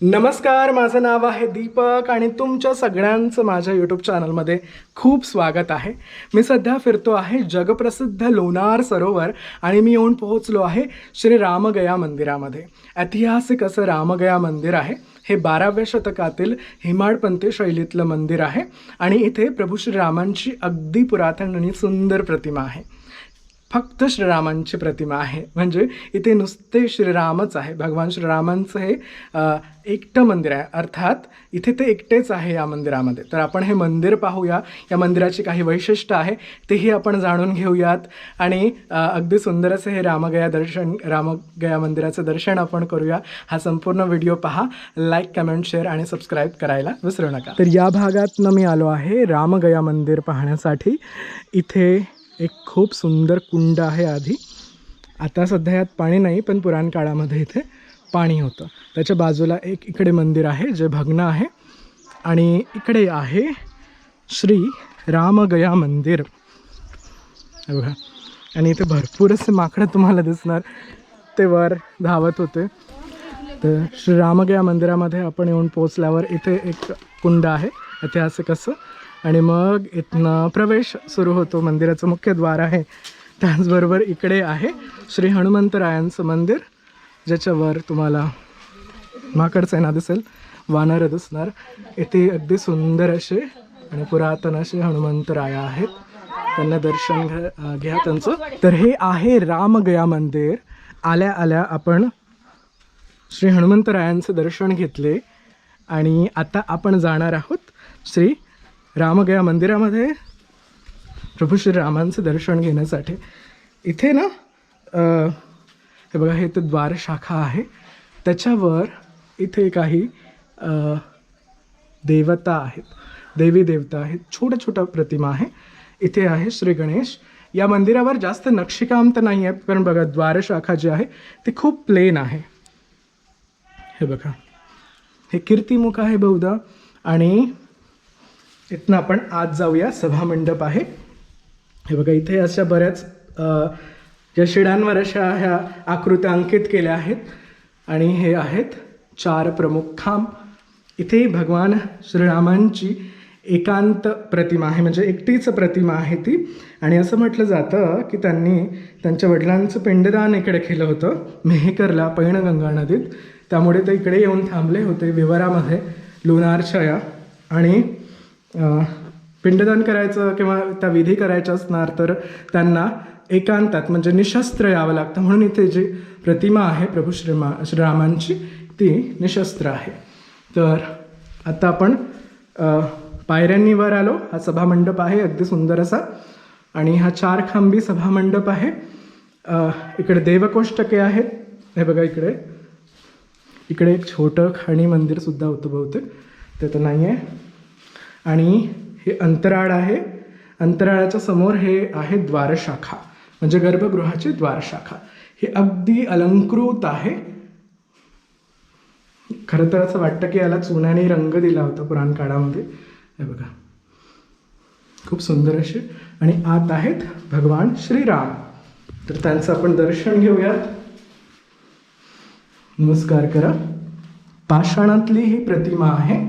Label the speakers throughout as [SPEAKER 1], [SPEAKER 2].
[SPEAKER 1] नमस्कार माझं नाव आहे दीपक आणि तुमच्या सगळ्यांचं माझ्या यूट्यूब चॅनलमध्ये खूप स्वागत आहे. मी सध्या फिरतो आहे जगप्रसिद्ध लोणार सरोवर आणि मी येऊन पोहोचलो आहे श्री रामगया मंदिरामध्ये. ऐतिहासिक असं रामगया मंदिर आहे. हे बाराव्या शतकातील हिमाडपंथी शैलीतलं मंदिर आहे आणि इथे प्रभू श्रीरामांची अगदी पुरातन आणि सुंदर प्रतिमा आहे. फक्त श्रीरामांची प्रतिमा आहे. म्हणजे इथे नुसते श्रीरामच आहे. भगवान श्रीरामांचं हे एकटं मंदिर आहे. अर्थात इथे ते एकटेच आहे या मंदिरामध्ये. तर आपण हे मंदिर पाहूया. या मंदिराची काही वैशिष्ट्य आहे. तेही आपण जाणून घेऊयात. आणि अगदी सुंदर असं हे रामगया दर्शन रामगया मंदिराचं दर्शन आपण करूया. हा संपूर्ण व्हिडिओ पहा. लाईक कमेंट शेअर आणि सबस्क्राईब करायला विसरू नका. तर या भागातनं मी आलो आहे रामगया मंदिर पाहण्यासाठी. इथे एक खूप सुंदर कुंड आहे आधी. आता सध्या यात पाणी नाही पण पुराण काळामध्ये इथे पाणी होतं. त्याच्या बाजूला एक इकडे मंदिर आहे जे भग्न आहे. आणि इकडे आहे श्री रामगया मंदिर. बघा. आणि इथे भरपूर असे माकडं तुम्हाला दिसणार. ते वर धावत होते. तर श्री रामगया मंदिरामध्ये आपण येऊन पोचल्यावर इथे एक कुंड आहे. ऐतिहासिक असं. आणि मग इथनं प्रवेश सुरू होतो. मंदिराचं मुख्य द्वार आहे. त्याचबरोबर इकडे आहे श्री हनुमंतरायांचं मंदिर ज्याच्यावर तुम्हाला माकडसेना दिसेल वानर दिसणार. इथे अगदी सुंदर असे आणि पुरातन असे हनुमंतराया आहेत. त्यांना दर्शन घ्या घ्या त्यांचं. तर हे आहे रामगया मंदिर. आल्या आल्या आपण श्री हनुमंतरायांचं दर्शन घेतले आणि आता आपण जाणार आहोत श्री रामगया मंदिरामध्ये. प्रभू श्रीरामांचं दर्शन घेण्यासाठी. इथे ना हे बघा हे तर द्वार शाखा आहे. त्याच्यावर इथे काही देवता आहेत. देवी देवता आहेत. छोट्या छोट्या प्रतिमा आहे. इथे आहे श्री गणेश. या मंदिरावर जास्त नक्षीकाम तर नाही आहे कारण बघा द्वारशाखा जी आहे ती खूप प्लेन आहे. हे बघा. हे कीर्तिमुख आहे बहुधा. आणि इथनं आपण आज जाऊया सभामंडप आहे. हे बघा इथे अशा बऱ्याच ज्या शिडांवर अशा ह्या आकृत्या अंकित केल्या आहेत. आणि हे आहेत चार प्रमुख खांब. इथे भगवान श्रीरामांची एकांत प्रतिमा आहे म्हणजे एकटीच प्रतिमा आहे ती. आणि असं म्हटलं जातं की त्यांनी त्यांच्या वडिलांचं पिंडदान इकडे केलं होतं मेहकरला पैणगंगा नदीत. त्यामुळे ते इकडे येऊन थांबले होते विवरामध्ये लोणारच्या आणि पिंडदान करायचं किंवा त्या विधी करायच्या असणार तर त्यांना एकांतात म्हणजे निशस्त्र यावं लागतं. म्हणून इथे जी प्रतिमा आहे प्रभू श्रीमा श्रीरामांची ती निशस्त्र आहे. तर आता आपण पायऱ्यांनी वर आलो. हा सभामंडप आहे अगदी सुंदर असा. आणि हा चार खांबी सभामंडप आहे. इकडे देवकोष्टके आहेत. हे बघा इकडे. इकडे एक छोटं खाणी मंदिरसुद्धा होतं बहुतेक ते तर नाही आहे आणि हे अंतराळ आहे. अंतराळाच्या समोर हे आहे द्वारशाखा. म्हणजे गर्भगृहाची द्वारशाखा. हे अगदी अलंकृत आहे. खरं तर असं वाटतं की याला चुनाने रंग दिला होता पुराण काळामध्ये. हे बघा. खूप सुंदर असे. आणि आत आहेत भगवान श्रीराम. तर त्यांचं आपण दर्शन घेऊयात. नमस्कार करा. पाषाणातली ही प्रतिमा आहे.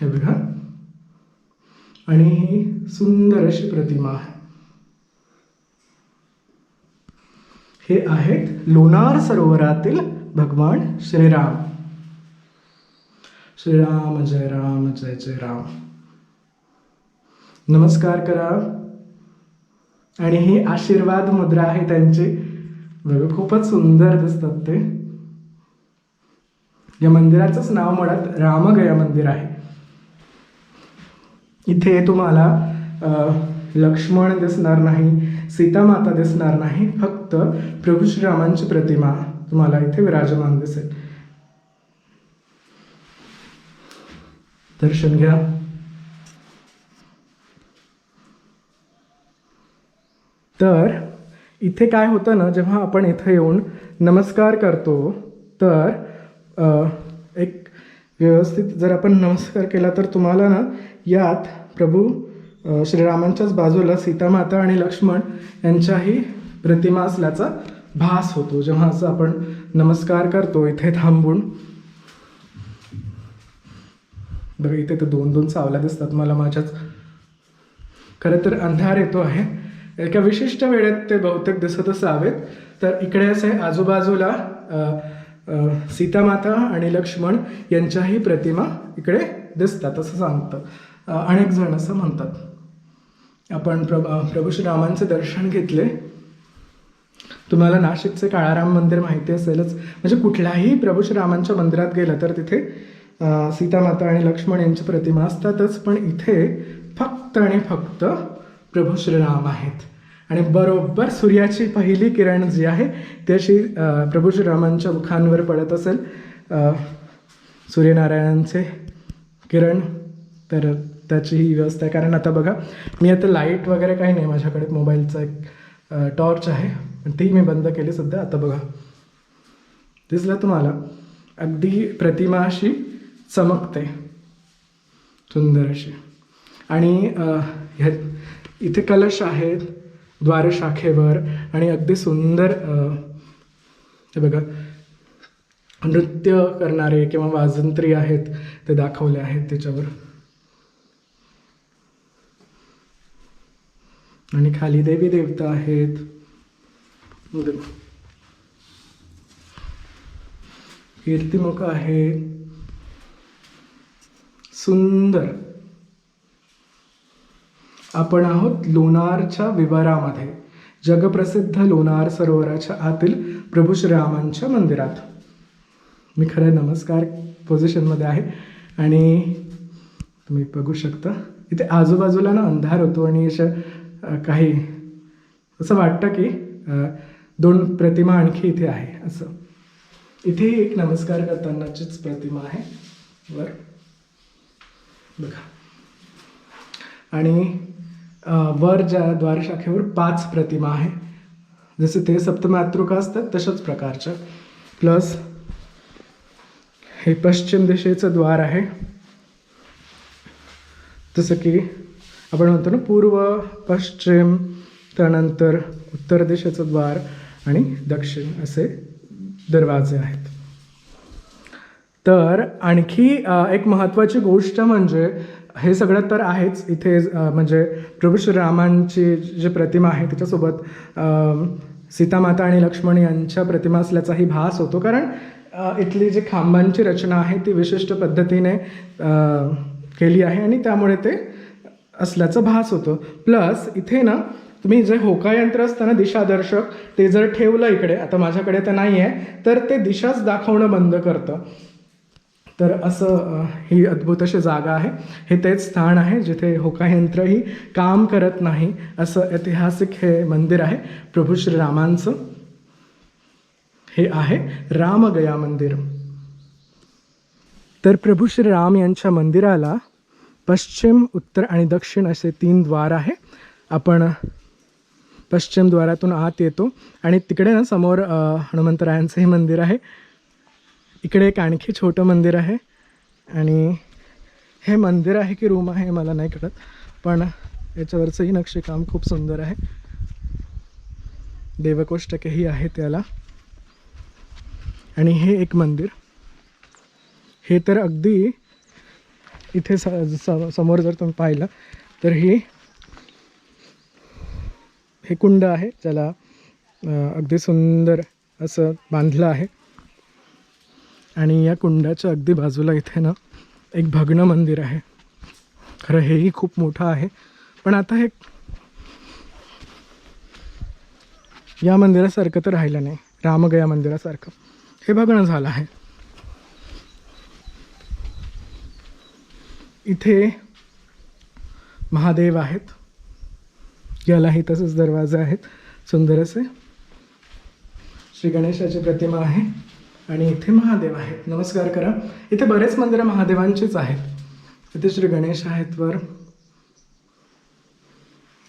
[SPEAKER 1] हे बघा. आणि ही सुंदर अशी प्रतिमा आहे. हे आहेत लोणार सरोवरातील भगवान श्रीराम. श्रीराम जय राम जय जय राम. नमस्कार करा. आणि ही आशीर्वाद मुद्रा आहे त्यांची. बघा खूपच सुंदर दिसतात ते. या मंदिराचंच नाव मुळात रामगया मंदिर आहे. इथे तुम्हाला लक्ष्मण दिसणार नाही सीतामाता दिसणार नाही फक्त प्रभू श्रीरामांची प्रतिमा तुम्हाला इथे विराजमान दिसेल. दर्शन घ्या. तर इथे काय होतं ना जेव्हा आपण इथे येऊन नमस्कार करतो तर एक व्यवस्थित जर आपण नमस्कार केला तर तुम्हाला ना यात प्रभू श्रीरामांच्याच बाजूला सीतामाता आणि लक्ष्मण यांच्याही प्रतिमा असल्याचा भास होतो. जेव्हा असं आपण नमस्कार करतो इथे थांबून. बघा इथे तर दोन दोन सावल्या दिसतात मला माझ्याच. खरं तर अंधार येतो आहे. एका विशिष्ट वेळेत ते बहुतेक दिसत असावेत. तर इकडे असे आजूबाजूला सीतामाता आणि लक्ष्मण यांच्याही प्रतिमा इकडे दिसतात असं सांगतं अनेक जण असं म्हणतात. आपण प्रभ प्रभू श्रीरामांचे दर्शन घेतले. तुम्हाला नाशिकचे काळाराम मंदिर माहिती असेलच. म्हणजे कुठल्याही प्रभू श्रीरामांच्या मंदिरात गेलं तर तिथे सीतामाता आणि लक्ष्मण यांची प्रतिमा असतातच पण इथे फक्त आणि फक्त प्रभू श्रीराम आहेत. आणि बरोबर सूर्याची पहिली किरण जी आहे ती अशी प्रभू श्रीरामांच्या मुखांवर पडत असेल. सूर्यनारायणांचे किरण तर त्याची ही व्यवस्था आहे. कारण आता बघा मी आता लाइट वगैरे काही नाही माझ्याकडे मोबाईलचा एक टॉर्च आहे. पण ती मी बंद केली सध्या. आता बघा. दिसलं तुम्हाला? अगदी प्रतिमा अशी चमकते. सुंदर अशी. आणि ह्या इथे कलश आहेत. द्वारशाखेवर आणि अगदी सुंदर हे बघा नृत्य करणारे किंवा वाजंत्री आहेत ते दाखवले आहेत त्याच्यावर. आणि खाली देवी देवता आहेत. कीर्तिमुख आहे. सुंदर. आपण आहोत लोणारच्या विवारामध्ये. जगप्रसिद्ध लोणार सरोवराच्या आतील प्रभू श्रीरामांच्या मंदिरात. मी खरं नमस्कार पोझिशनमध्ये आहे आणि तुम्ही बघू शकता इथे आजूबाजूला ना अंधार होतो आणि अशा काही असं वाटतं की दोन प्रतिमा आणखी इथे आहे असं. इथेही एक नमस्कार करतानाचीच प्रतिमा आहे. वर बघा. आणि वर ज्या द्वारशाखेवर पाच प्रतिमा आहे. जसे ते सप्तमातृका असतात तशाच प्रकारच्या प्लस हे पश्चिम दिशेचं द्वार आहे. जसं की आपण म्हणतो ना पूर्व पश्चिम त्यानंतर उत्तर दिशेचं द्वार आणि दक्षिण असे दरवाजे आहेत. तर आणखी एक महत्त्वाची गोष्ट म्हणजे हे सगळं तर आहेच. इथे म्हणजे प्रभू श्रीरामांची जी प्रतिमा आहे त्याच्यासोबत सीतामाता आणि लक्ष्मण यांच्या प्रतिमा असल्याचाही भास होतो. कारण इथली जी खांबांची रचना आहे ती विशिष्ट पद्धतीने केली आहे आणि त्यामुळे ते असल्याचा भास होतो. प्लस इथे ना तुम्ही जे होका यंत्र असतं ना दिशादर्शक ते जर ठेवलं इकडे आता माझ्याकडे तर नाही आहे तर ते दिशाच दाखवणं बंद करतं. तर असं ही अद्भुत अशी जागा आहे. हे तेच स्थान आहे जिथे होका यंत्रही काम करत नाही असं ऐतिहासिक हे मंदिर आहे. प्रभू श्रीरामांचं हे आहे रामगया मंदिर. तर प्रभू श्रीराम यांच्या मंदिराला पश्चिम उत्तर आणि दक्षिण असे तीन द्वार आहे. आपण पश्चिम द्वारातून आत येतो आणि तिकडे ना समोर हनुमंतरायांचं हनुमंतरायांचंही मंदिर आहे. इकडे एक आणखी छोटं मंदिर आहे. आणि हे मंदिर आहे की रूम आहे मला नाही कळत. पण याच्यावरचंही नक्षीकाम खूप सुंदर आहे. देवकोष्टकही आहे त्याला. आणि हे एक मंदिर. हे तर अगदी इथे स समोर जर तुम्ही पाहिलं तर ही हे कुंड आहे ज्याला अगदी सुंदर असं बांधलं आहे. आणि या कुंडाच्या अगदी बाजूला इथे ना एक भग्न मंदिर आहे. खरं हेही खूप मोठं आहे. पण आता हे या मंदिरासारखं तर राहिलं नाही. रामगया मंदिरासारखं. हे भग्न झालं आहे. इथे महादेव आहेत. यालाही तसेच दरवाजे आहेत. सुंदर असे. श्री गणेशाची प्रतिमा आहे. आणि इथे महादेव आहेत. नमस्कार करा. इथे बरेच मंदिरं महादेवांचीच आहेत. इथे श्री गणेश आहेत वर.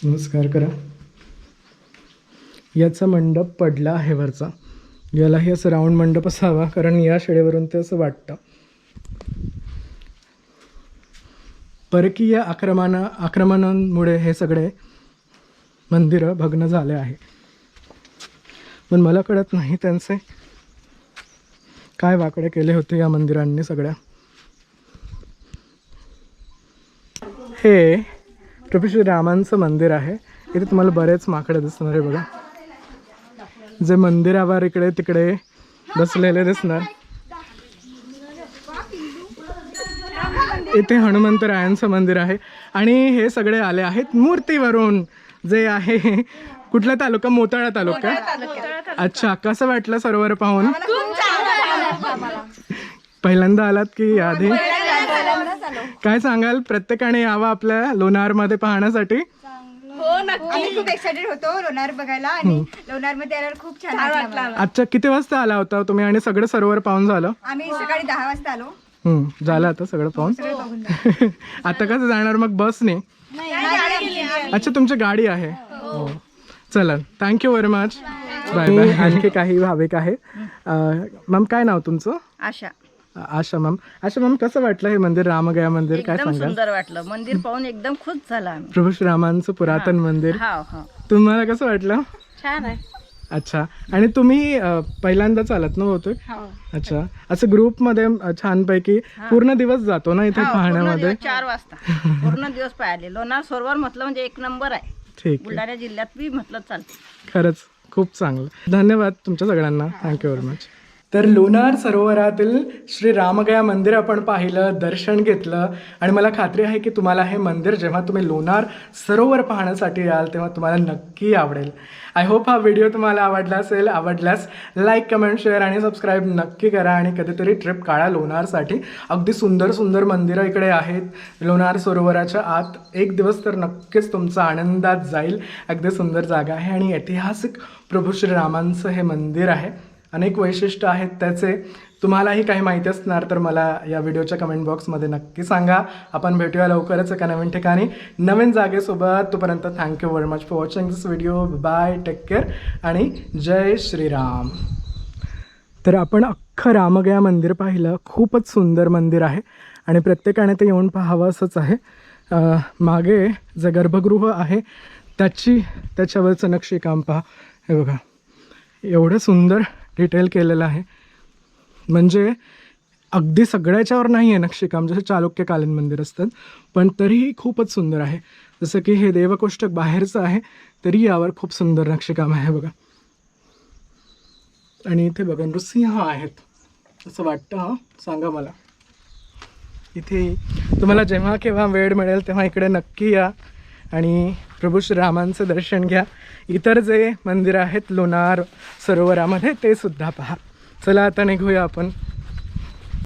[SPEAKER 1] नमस्कार करा. याचा मंडप पडला आहे वरचा. यालाही असं राऊंड मंडप असावा कारण या शेळेवरून ते असं वाटतं. परकीय आक्रमणा आक्रमणांमुळे हे सगळे मंदिरं भग्न झाले आहे. पण मला कळत नाही त्यांचे. काय वाकडे केले होते या मंदिरांनी सगळ्या? हे प्रभू श्री रामांचं मंदिर आहे. इथे तुम्हाला बरेच माकडे दिसणार आहे बघा. जे मंदिरावर इकडे तिकडे बसलेले दिसणार. इथे हनुमंतरायांचं मंदिर आहे. आणि हे सगळे आले आहेत मूर्तीवरून. जे आहे कुठला तालुका? मोताळा तालुका? अच्छा कसं वाटलं सरोवर पाहून? पहिल्यांदा आलात की आधी काय सांगाल? प्रत्येकाने यावं आपल्या लोणारमध्ये पाहण्यासाठी?
[SPEAKER 2] आम्ही खूप एक्साइटेड होतो लोणार बघायला आणि लोणार मध्ये आल्यावर खूप छान वाटलं आम्हाला.
[SPEAKER 1] अच्छा किती वाजता आला होता तुम्ही आणि सगळं सरोवर पाहून झालं?
[SPEAKER 2] आम्ही सकाळी दहा वाजता आलो.
[SPEAKER 1] हम्म, झालं आता सगळं पाहून?
[SPEAKER 2] सगळे बघून झालं.
[SPEAKER 1] आता कसं जाणार मग बसने? अच्छा तुमची गाडी आहे. हो. चला thank you very much bye bye आणखी काही भाविक आहे मॅम काय नाव तुमचं?
[SPEAKER 3] आशा.
[SPEAKER 1] आशा मॅम. आशा मॅम कसं वाटलं हे मंदिर रामगया मंदिर? काय
[SPEAKER 3] एकदम सुंदर वाटलं. मंदिर पाहून एकदम खुश झाला आम्ही.
[SPEAKER 1] प्रभू श्रीरामांचं पुरातन मंदिर.
[SPEAKER 3] हा हा.
[SPEAKER 1] तुम्हाला कसं वाटलं?
[SPEAKER 3] छान आहे.
[SPEAKER 1] अच्छा. आणि तुम्ही अ, पहिल्यांदाच आलात ना बहुतेक?
[SPEAKER 3] हो.
[SPEAKER 1] अच्छा. असं ग्रुपमध्ये अ, छानपैकी पूर्ण दिवस जातो ना इथे
[SPEAKER 3] पूर्ण
[SPEAKER 1] पाहण्यामध्ये?
[SPEAKER 3] दिवस चार वाजता. पूर्ण दिवस पाहिले लोणार सरोवर म्हटलं म्हणजे एक नंबर आहे.
[SPEAKER 1] ठीक आहे.
[SPEAKER 3] बुलढाणा जिल्ह्यात बी म्हटलं चालते.
[SPEAKER 1] खरंच खूप चांगलं. धन्यवाद तुमच्या सगळ्यांना. थँक्यू व्हेरी मच तर लोणार सरोवरातील श्री रामगया मंदिर आपण पाहिलं दर्शन घेतलं. आणि मला खात्री आहे की तुम्हाला हे मंदिर जेव्हा तुम्ही लोणार सरोवर पाहण्यासाठी याल तेव्हा तुम्हाला नक्की आवडेल. आय होप हा व्हिडिओ तुम्हाला आवडला असेल. आवडल्यास लाईक कमेंट शेअर आणि सबस्क्राईब नक्की करा. आणि कधीतरी ट्रिप काढा लोणारसाठी. अगदी सुंदर सुंदर मंदिरं इकडे आहेत. लोणार सरोवराच्या आत एक दिवस तर नक्कीच तुमचा आनंदात जाईल. अगदी सुंदर जागा आहे. आणि ऐतिहासिक प्रभू श्रीरामांचं हे मंदिर आहे. अनेक वैशिष्ट्य आहेत त्याचे. तुम्हालाही काही माहिती असणार तर मला या व्हिडिओच्या कमेंट बॉक्समध्ये नक्की सांगा. आपण भेटूया लवकरच एका नवीन ठिकाणी. नवीन जागेसोबत तोपर्यंत thank you very much for watching this video bye take care आणि जय श्रीराम. तर आपण अख्खं रामगया मंदिर पाहिलं. खूपच सुंदर मंदिर आहे आणि प्रत्येकाने ते येऊन पाहावं असंच आहे. मागे जे गर्भगृह आहे त्याची त्याच्यावरचं नक्षीकाम पहा. हे बघा. एवढं सुंदर डिटेल केलेलं आहे. म्हणजे अगदी सगळ्याच्यावर नाही आहे नक्षीकाम जसं चालुक्यकालीन मंदिर असतात. पण तरीही खूपच सुंदर आहे. जसं की हे देवकोष्टक बाहेरचं आहे तरी यावर खूप सुंदर नक्षीकाम आहे बघा. आणि इथे बघा नृसिंह आहेत. असं वाटतं हां? सांगा मला. इथे तुम्हाला जेव्हा केव्हा वेळ मिळेल तेव्हा इकडे नक्की या. आणि प्रभू श्रीरामांचं दर्शन घ्या. इतर जे मंदिर आहेत लोणार सरोवरामध्ये ते सुद्धा पहा. चला आता निघूया आपण.